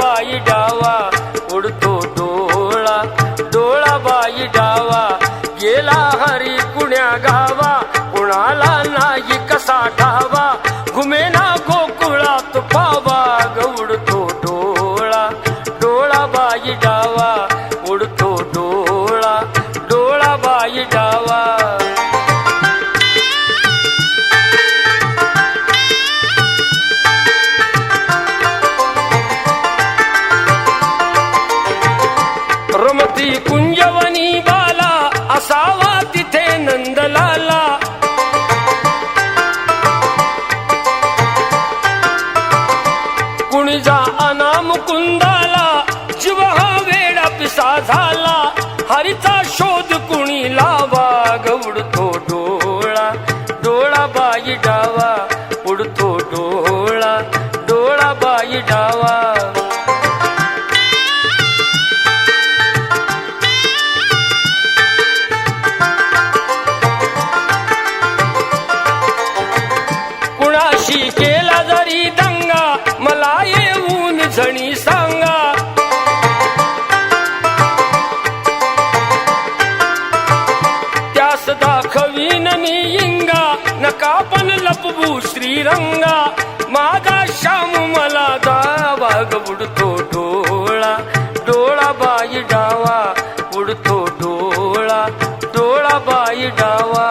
ಬಾಯಿಡಾವಾ 离婚 प्रभू श्रीरंगा माझा श्याम मला दावा ग बुडतो डोळा डोळा बाई डावा बुडतो डोळा डोळा बाई डावा.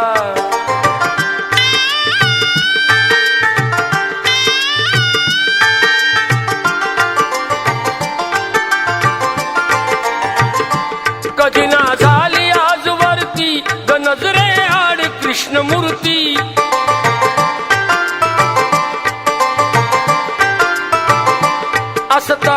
कधी ना झाली आजवरती ग नजरे आड कृष्ण 있었던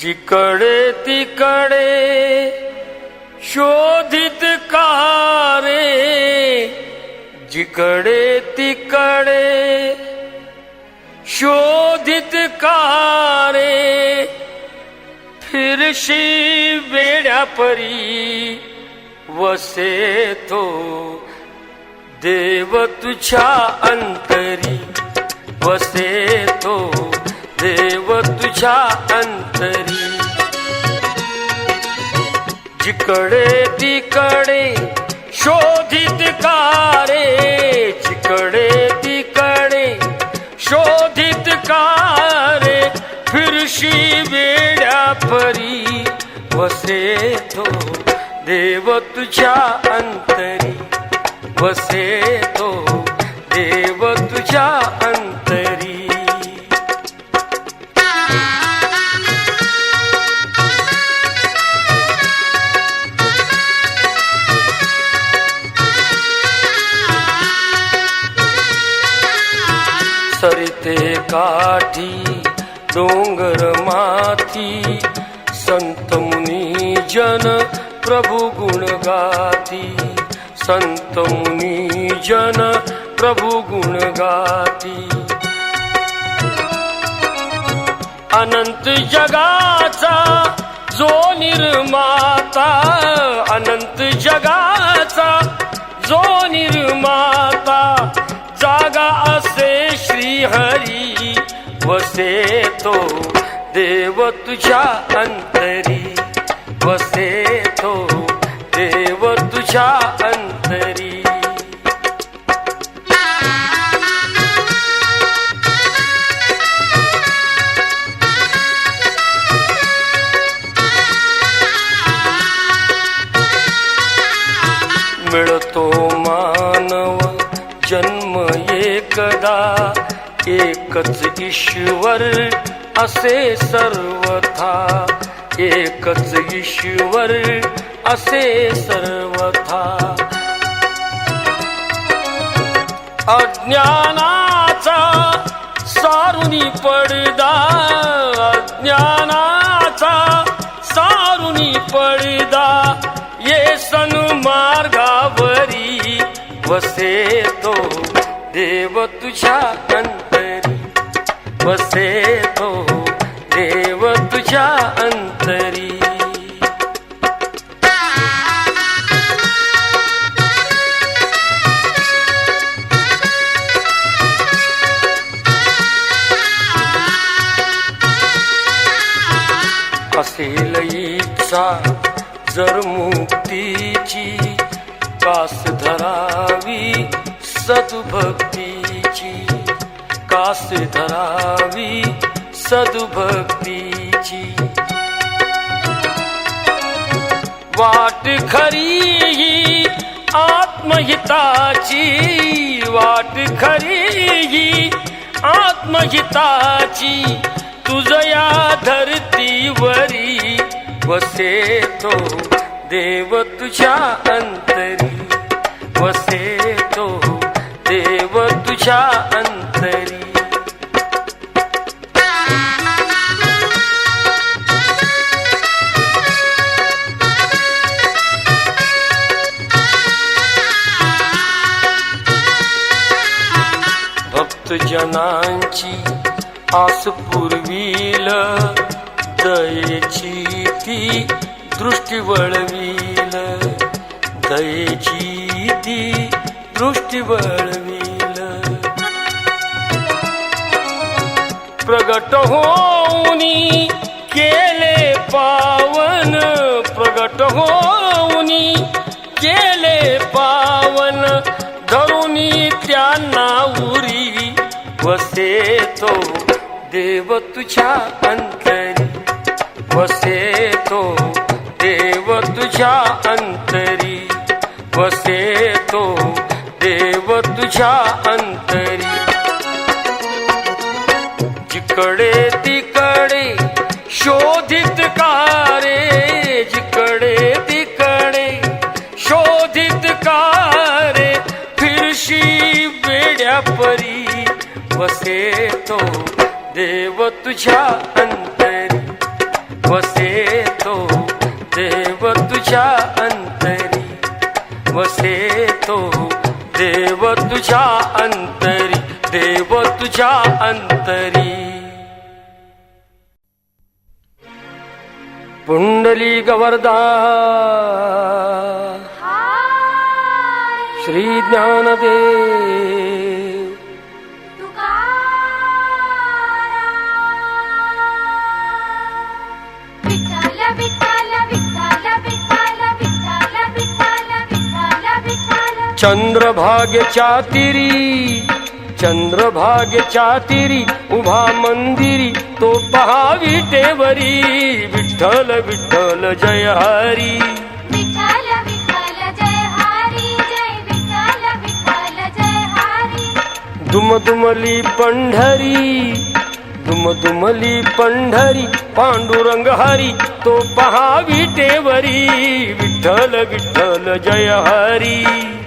जिकडे तिकडे शोधित कारे जिकडे तिकडे शोधित कारे फिरशी वेड्या परी वसे तो देव तुझ्या अंतरी वसे तो देव तुझ्या अंतरी चिकडे तिकडे शोधित कारे चिकडे तिकडे शोधित कारे फिरशी वेड्या परी वसे तो देव तुझ्या अंतरी वसे तो देव तुझ्या अंतरी. काठी डोंगर माथी संत मुनी जन प्रभु गुण गाती. संत मुनी जन प्रभु गुण गाती. अनंत जगाचा जो निर्माता अनंत वसे तो देव तुझ्या अंतरी. वसे तो देव तुझ्या अंतरी. मिळतो मानव जन्म एकदा. एकच ईश्वर असे सर्वथा. एकच ईश्वर असे सर्वथा. अज्ञानाचा सारुनी पडदा. अज्ञानाचा सारुनी पडदा. ये सन मार्गावरी वसे तो देव तुझ्या अंतरी वसे धरावी सद्भक्तीची. वाट खरी आत्महिताची वाट खरी आत्महिताची. तुझया धरतीवरी वसे तो देव तुझ्या अंतरी. वसे तो देव तुझ्या अंतरी. भक्तजनांची आस पुरवील दयेची ती दृष्टी वळवील. दयेची ती दृष्टी वळवील. प्रगट होऊनी केले पावन प्रगट होऊनी केले पावन धरुनी त्यांना उरी. वसे तो देव तुझ्या अंतरी. वसे तो देव तुझ्या अंतरी. वसे तो देव तुझ्या अंतरी. जिकडे तिकडे शोधित कारे वसे तो देव तुझ्या अंतरी. वसे तो देव तुझ्या अंतरी. वसे तो देव तुझ्या अंतरी. देव तुझ्या अंतरी. पुंडली गवर्दा श्री ज्ञानदेव. चंद्रभागेच्या तिरी चंद्रभागेच्या तिरी उभा मंदिरी तो पहा विटेवरी विठ्ठल विठ्ठल जय हरी. विठ्ठल विठ्ठल जय हरी जय विठ्ठल विठ्ठल जय हरी. दुमदुमली पंढरी दुमदुमली पंढरी पांडुरंग हरी तो पहा विटेवरी विठ्ठल विठ्ठल जय हरी.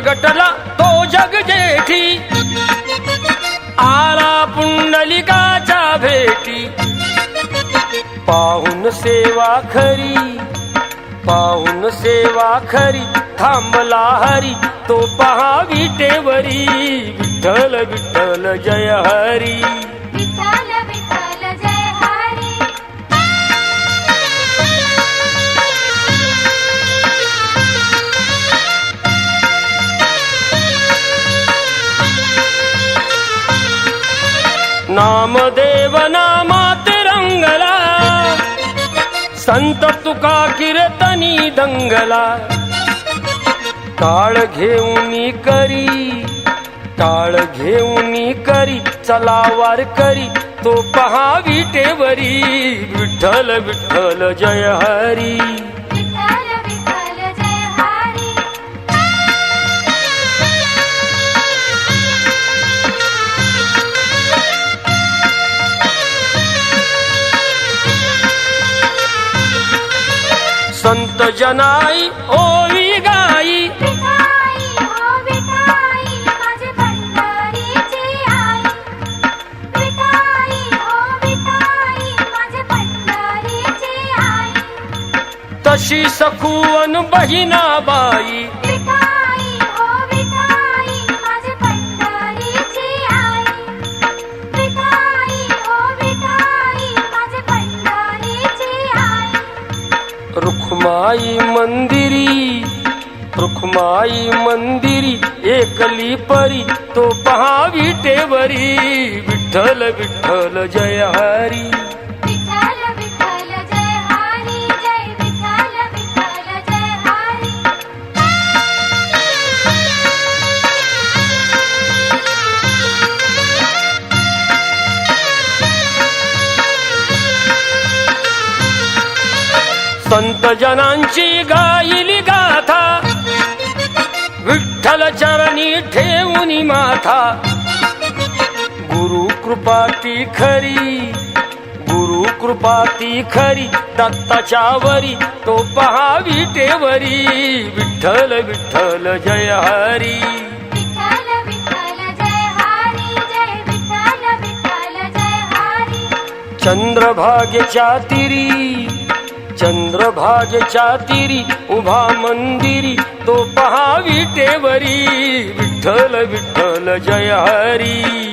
प्रगटला तो जग जेठी. आला पुंडलिकाच्या भेटी. पाहून सेवा खरी पाहून सेवा खरी. थांबला हरी तो पहा विटेवरी विठ्ठल विठ्ठल जय हरी. संत तुका किरतनी दंगला. काळ घेऊन करी काळ घेऊन करी चला वार करी तो पहा विटेवरी विठ्ठल विठ्ठल जय हरी. माझे पंढरीची आई। तशी सखुवन बहिणाबाई। एकली परी तो पहा विटेवरी विठ्ठल विठ्ठल जय हरी. विठ्ठल विठ्ठल जय हरी जय विठ्ठल विठ्ठल जय हरी. संत जनांची गायली विठ्ठल चरणी ठेवून माथा. गुरु कृपा ती खरी गुरु कृपा ती खरी दत्ताच्या वरी तो पहा विटेवरी विठ्ठल विठ्ठल जय हरी. विठ्ठल विठ्ठल जय हरी जय विठ्ठल विठ्ठल जय हरी. चंद्रभागेच्या तिरी चंद्रभागेच्या तिरी उभा मंदिरी तो पहा विटेवरी विठ्ठल विठ्ठल जय हरी